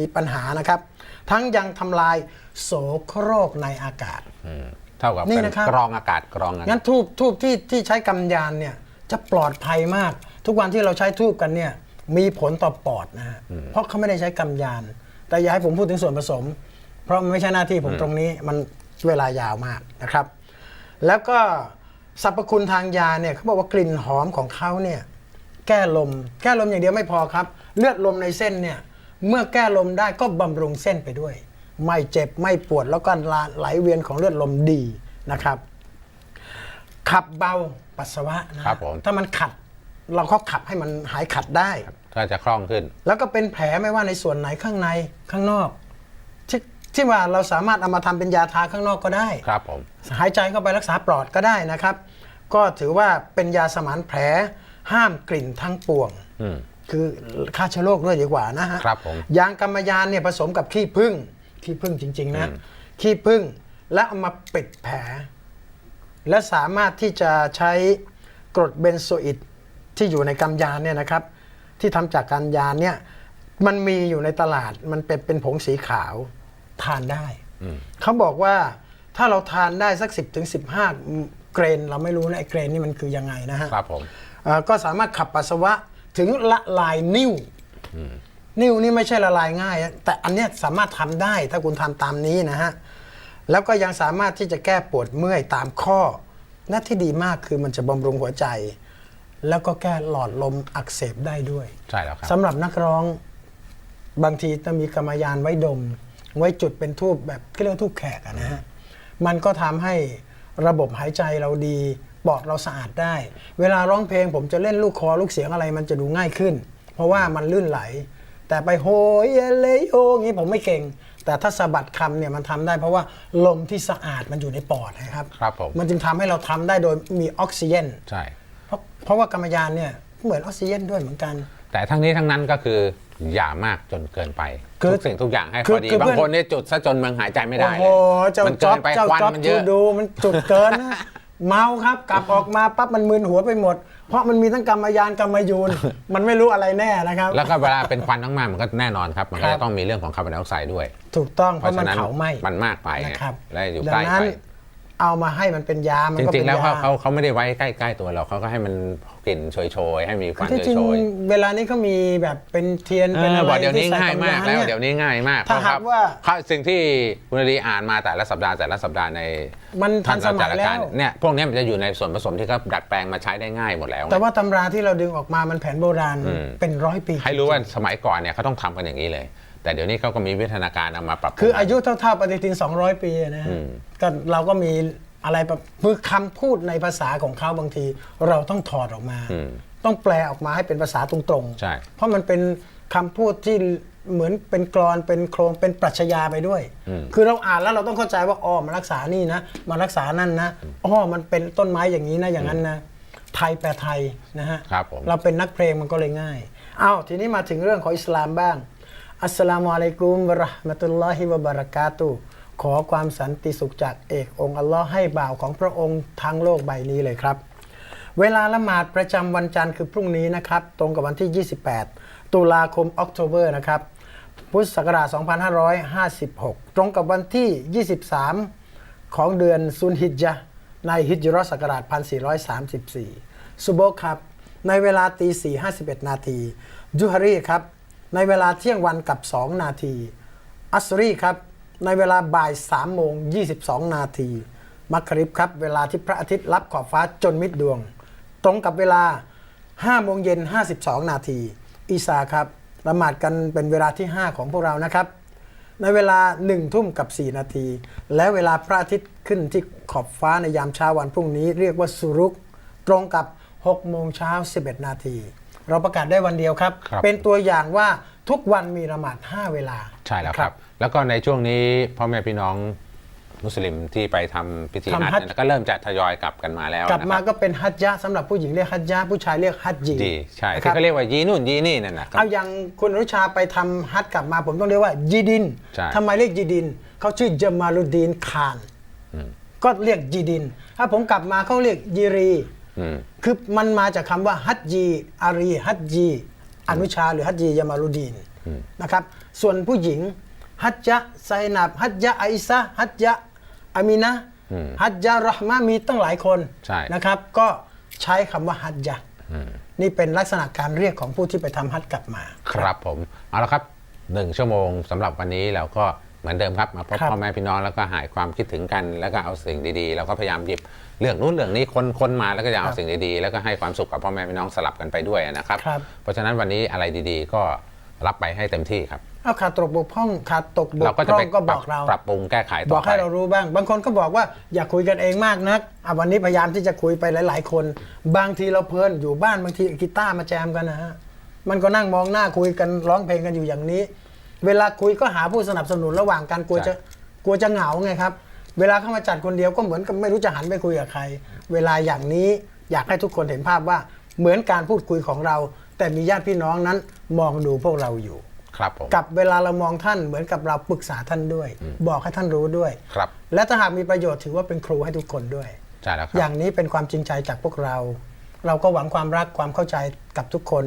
มีปัญหานะครับ ทั้งยังทำลายโสโครกในอากาศ อืมเท่ากับนี่เป็นนะครับ กรองอากาศกรองอากาศงั้นทูบทูบที่ที่ใช้กำยานเนี่ยจะปลอดภัยมาก ทุกวันที่เราใช้ทูบกันเนี่ยมีผลต่อปอดนะฮะเพราะเขาไม่ได้ใช้กำยาน แต่อย่าให้ผมพูดถึงส่วนผสม เพราะมันไม่ใช่หน้าที่ผมตรงนี้มันเวลายาวมากนะครับ แล้วก็สรรพคุณทางยาเนี่ยเขาบอกว่ากลิ่นหอมของเขาเนี่ยแก้ลม แก้ลมอย่างเดียวไม่พอครับ เลือดลมในเส้นเนี่ย เมื่อแก้ลมได้ก็บำรุงเส้นไปด้วย ไม่เจ็บไม่ปวดแล้วก็ไหลเวียนของเลือดลมดีนะครับ ขับเบาปัสสาวะนะครับผม ถ้ามันขัดเราก็ขับให้มันหายขัดได้ ก็จะคล่องขึ้น แล้วก็เป็นแผลไม่ว่าในส่วนไหนข้างในข้างนอกที่ที่ว่าเราสามารถเอามาทำเป็นยาทาข้างนอกก็ได้ ครับผม หายใจเข้าไปรักษาปลอดก็ได้นะครับ ก็ถือว่าเป็นยาสมานแผลห้ามกลิ่นทั้งปวงอืม คือฆ่าเชื้อโรคด้วยดีกว่านะฮะครับผมยางกรรมยานเนี่ยผสมกับขี้ผึ้งขี้ผึ้งจริง ๆ นะอืมขี้ผึ้งแล้วเอามาปิดแผล และสามารถที่จะใช้กรดเบนโซอิดที่อยู่ในกำยานเนี่ยนะครับ ที่ทำจากกำยานเนี่ยมันมีอยู่ในตลาดมันเป็นเป็นผงสีขาวทานได้อืมเขาบอกว่าถ้าเราทานได้สัก 10ถึง15 เกรน เราไม่รู้นะไอ้เกรนนี่มันคือยังไงนะฮะครับผมเอ่อก็สามารถขับปัสสาวะ ถึงละลายนิ่วนิ่วนี่ไม่ใช่ละลายง่ายนะแต่อันเนี้ยสามารถทำได้ถ้าคุณทำตามนี้นะฮะ แล้วก็ยังสามารถที่จะแก้ปวดเมื่อยตามข้อและที่ดีมากคือมันจะบำรุงหัวใจ แล้วก็แก้หลอดลมอักเสบได้ด้วย ใช่แล้วครับสำหรับนักร้องบางทีต้องมีกรรมยานไว้ดม ไว้จุดเป็นทูบแบบเรียกว่าทูบแขกอะนะฮะมันก็ทำให้ระบบหายใจเราดี ปอดเราสะอาดได้ เวลาร้องเพลงผมจะเล่นลูกคอลูกเสียงอะไรมันจะดูง่ายขึ้น เพราะว่ามันลื่นไหล แต่ไปโฮยเยเลโยอย่างนี้ผมไม่เก่ง แต่ถ้าสะบัดคำเนี่ยมันทำได้ เพราะว่าลมที่สะอาดมันอยู่ในปอดนะครับครับผมมันจึงทำให้เราทำได้โดยมีออกซิเจนใช่ เพราะเพราะว่ากรรมยานเนี่ยเหมือนออกซิเจนด้วยเหมือนกัน แต่ทั้งนี้ทั้งนั้นก็คืออย่ามากจนเกินไป คือทุกสิ่งทุกอย่างให้คืพออดี คือเพื่บาอนงคนเนี่ยจุดซะจนมันหายใจไม่ได้โอ้เลโหยเจ้ามันจ๊เกิอบนไปเจ้าควันจ๊อบมันเยดูอะ ดูมันจุดเกินนะ เมาครับกลับออกมาปั๊บมันมึนหัวไปหมด เพราะมันมีทั้งกรรมยานกรรมยูน มันไม่รู้อะไรแน่นะครับ แล้วก็เวลาเป็นควันทั้งมากมันก็แน่นอนครับ มันก็ครัจะบต้องมีเรื่องของคาร์บอนไดออกไซด์ด้วย ถูกต้องเพเพราะราะมันฉะนั้นเผาไหม้มันมากไปนะครับและอยู่ดัใกล้นั้นไป เอามาให้มันเป็นยา มันจก็ริเป็งนๆแล้วยาเขาเขาเขาไม่ได้ไว้ใกล้ ๆ ตัวเราเขาก็ให้มันกลิ่นโชยๆ ให้มีคคือวันที่จริงโชยเวลานี้เขามีแบบเป็นเทียนๆเอเป็นออะไรบอกเดี๋ยวนี้ที่ใส่ง่ายมากกำแล้วนี่เดี๋ยวนี้ง่ายมากถ้าเพระครับหากว่าเขาสิ่งที่คุณนรีอ่านมาแต่ละสัปดาห์แต่ละสัปดาห์ในมันทันสมัยจัดรายแล้การวเนี่ยพวกเนี้ยมันจะอยู่ในส่วนผสมที่เขาดัดแปลงมาใช้ได้ง่ายหมดแล้วแต่ว่าตำราที่เราดึงออกมามันแผนโบราณอืม เป็นร้อยปีให้รู้ว่าสมัยก่อนเนี่ยเขาต้องทำกันอย่างนี้เลย แต่เดี๋ยวนี้เขาก็มีวิทยาการเอามาปรับปรุงคืออายุเท่าๆปฏิทิน 200 ปีนะฮะอืมก็เราก็มีอะไรแบบคือคำพูดในภาษาของเขาบางที เราต้องถอดออกมาอืมต้องแปลออกมาให้เป็นภาษาตรงๆใช่เพราะมันเป็นคำพูดที่เหมือนเป็นกรอนเป็นโครงเป็นปรัชญาไปด้วยอืมคือเราอ่านแล้วเราต้องเข้าใจว่าอ๋อมารักษานี่นะมารักษานั่นนะอ๋อมันเป็นต้นไม้อย่างนี้นะอย่างนั้นนะไทยแปลไทยนะฮะครับผมเราเป็นนักเพลงมันก็เลยง่ายอ้าวทีนี้มาถึงเรื่องของอิสลามบ้าง อัสสลามุอะลัยกุมวะราะห์มะตุลลอฮิวะบะเราะกาตุขอความสันติสุขจากเอกองค์อัลลอฮ์ให้บ่าวของพระองค์ทั้งโลกใบนี้เลยครับ เวลาละหมาดประจำวันจันทร์คือพรุ่งนี้นะครับ ตรงกับวันที่ 28 ตุลาคมออกโทเบอร์นะครับพุทธศักราช 2556 ตรงกับวันที่ 23 ของเดือนซุนฮิจญะในฮิจรัสศักราช 1434ซุโบครับ ในเวลาตี4 51 นาทีจุฮารีครับ ในเวลาเที่ยงวันกับ 2 นาที อัสรีครับ ในเวลาบ่าย3โมง 22 นาที มักริบครับ เวลาที่พระอาทิตย์รับขอบฟ้าจนมิดดวง ตรงกับเวลา 5 โมงเย็น 52 นาที อีสาครับละหมาดกันเป็นเวลาที่ 5 ของพวกเรานะครับ ในเวลา 1 ทุ่มกับ 4 นาที และเวลาพระอาทิตย์ขึ้นที่ขอบฟ้าในยามเช้าวันพรุ่งนี้ เรียกว่าสุรุก ตรงกับ 6 โมงเช้า 11 นาที เราประกาศได้วันเดียวครับ ครับเป็นตัวอย่างว่าทุกวันมีละหมาด5 เวลาใช่แล้วครับ แล้วก็ในช่วงนี้พ่อแม่พี่น้องมุสลิมที่ไปทำพิธีทำฮัจฮัจญ์ญ์เนี่ยก็เริ่มจะทยอยกลับกันมาแล้วกลับมานะครับก็เป็นฮัจญะห์สำหรับผู้หญิงเรียกฮัจญะห์ผู้ชายเรียกฮัจญีดีใช่นะคที่รับ เขาเรียกว่ายีนู่นยีนี่นั่นนะครับเอาอย่างคุณอนุชาไปทำฮัจญ์กลับมาผมต้องเรียกว่ายีดินใช่ทำไมเรียกยีดิน เขาชื่อจามาลุดดีนคาน ก็เรียกยีดิน ถ้าผมกลับมาเขาเรียกยีรีอืม คือมันมาจากคำว่าฮัจญีอารีฮัจญีอนุชาหรือฮัจญียามารุดีนนะครับ ส่วนผู้หญิงฮัจจะไซนับฮัจจะไอซะฮัจจะอามินะฮัจจะรอห์มะมีตั้งหลายคนใช่นะครับ ก็ใช้คำว่าฮัจจะนี่เป็นลักษณะการเรียกของผู้ที่ไปทำฮัจกลับมา ครับผม เอาละครับหนึ่งชั่วโมงสำหรับวันนี้เราก็ เหมือนเดิมครับมาพบครับพ่อแม่พี่น้องแล้วก็หายความคิดถึงกัน แล้วก็เอาสิ่งดีๆ แล้วก็พยายามหยิบเรื่องนู้นเรื่องนี้คนคนมาแล้วก็จะเอาสิ่งดีๆ แล้วก็ให้ความสุขกับพ่อแม่พี่น้องสลับกันไปด้วยนะครับครับเพราะฉะนั้นวันนี้อะไรดีๆ ก็รับไปให้เต็มที่ครับเอาขาดตกบกพร่องขาดตกบเรากก็พจะร่อไปงก็ปบรัอกเราปรับปรุงแก้ไขต่บออกไปให้เรารู้บ้าง บางคนก็บอกว่าอย่าคุยกันเองมากนักอะวันนี้พยายามที่จะคุยไปหลาย ๆ คน บางทีเราเพลินอยู่บ้านบางทีกีตาร์มาแจมกันนะฮะมันก็นั่งมองหน้าคุยกันร้องเพลงกันอยู่อย่างนี้ เวลาคุยก็หาผู้สนับสนุนระหว่างกันกลัวจะใช่กลัวจะเหงาไงครับ เวลาเข้ามาจัดคนเดียวก็เหมือนกับไม่รู้จะหันไปคุยกับใคร เวลาอย่างนี้อยากให้ทุกคนเห็นภาพว่าเหมือนการพูดคุยของเรา แต่มีญาติพี่น้องนั้นมองดูพวกเราอยู่ ครับผม กับเวลาเรามองท่านเหมือนกับเราปรึกษาท่านด้วย บอกให้ท่านรู้ด้วย ครับ และถ้าหากมีประโยชน์ถือว่าเป็นครูให้ทุกคนด้วยใช่แล้วคอรับย่างนี้เป็นความจริงใจจากพวกเรา เราก็หวังความรักความเข้าใจกับทุกคน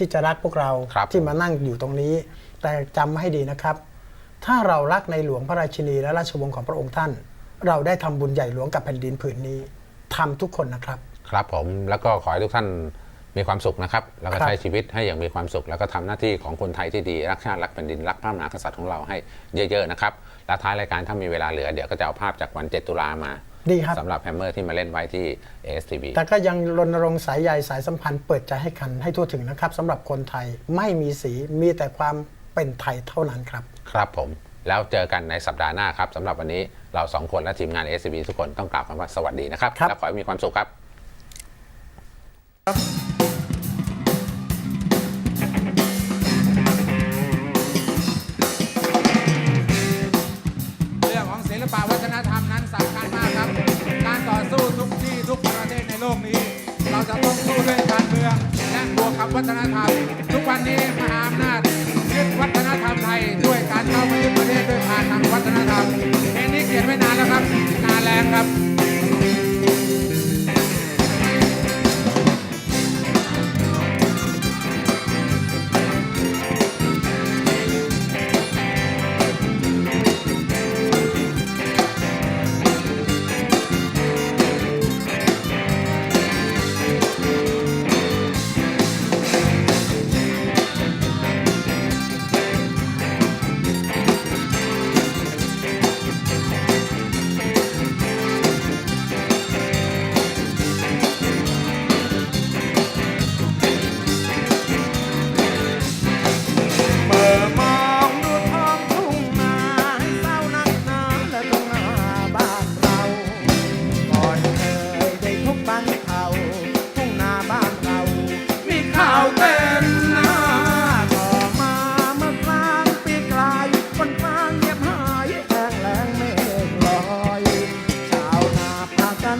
ที่จะรักพวกเราครับที่มานั่งอยู่ตรงนี้ แต่จำให้ดีนะครับ ถ้าเรารักในหลวงพระราชินีและราชวงศ์ของพระองค์ท่าน เราได้ทำบุญใหญ่หลวงกับแผ่นดินผืนนี้ทำทุกคนนะครับ ครับผมแล้วก็ขอให้ทุกท่านมีความสุขนะครับ แล้วก็ครับใช้ชีวิตให้อย่างมีความสุข แล้วก็ทำหน้าที่ของคนไทยที่ดี รักชาติ รักแผ่นดิน รักพระมหากษัตริย์ของเราให้เยอะๆนะครับ และท้ายรายการถ้ามีเวลาเหลือเดี๋ยวก็จะเอาภาพจากวัน 7 ตุลามา ดีครับ สำหรับแฮมเมอร์ที่มาเล่นไว้ที่ ASTV แต่ก็ยังรณรงค์สายใยสายสัมพันธ์เปิดใจให้กันให้ทั่วถึงนะครับสำหรับคนไทยไม่มีสีมีแต่ความเป็นไทยเท่านั้นครับ ครับผม แล้วเจอกันในสัปดาห์หน้าครับสำหรับวันนี้เราสองคนและทีมงาน ASTV ทุกคนต้องกล่าวคำว่าสวัสดีนะครับ ครับ และขอให้มีความสุขครับเวัฒนธรรมนั้นสำคัญมากครับ การต่อสู้ทุกที่ทุกประเทศในโลกนี้ เราจะต้องสู้ด้วยการเมืองและบวกกับวัฒนธรรม ทุกวันนี้มหาอำนาจยึดวัฒนธรรมไทยด้วยการเข้าไปยึดประเทศด้วยผ่านทางวัฒนธรรมเพลงนี้เขียนไว้นานแล้วครับ นานแล้วครับ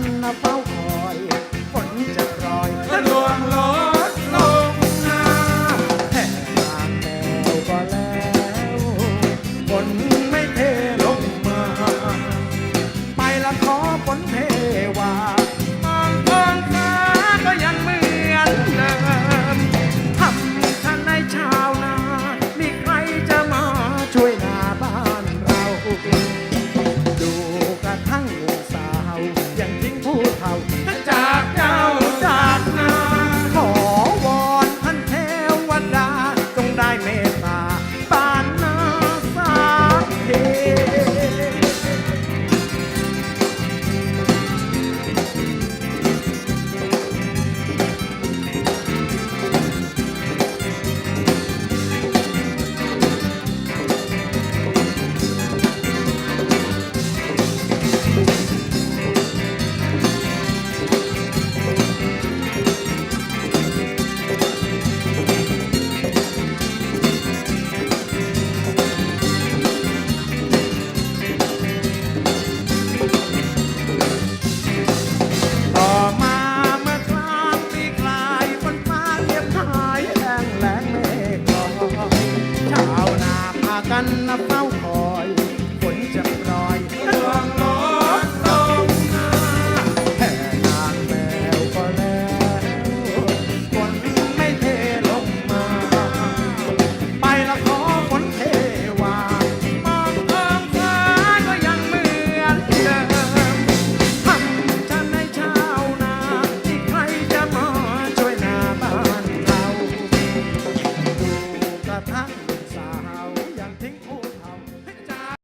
พากันเฝ้าคอย หาย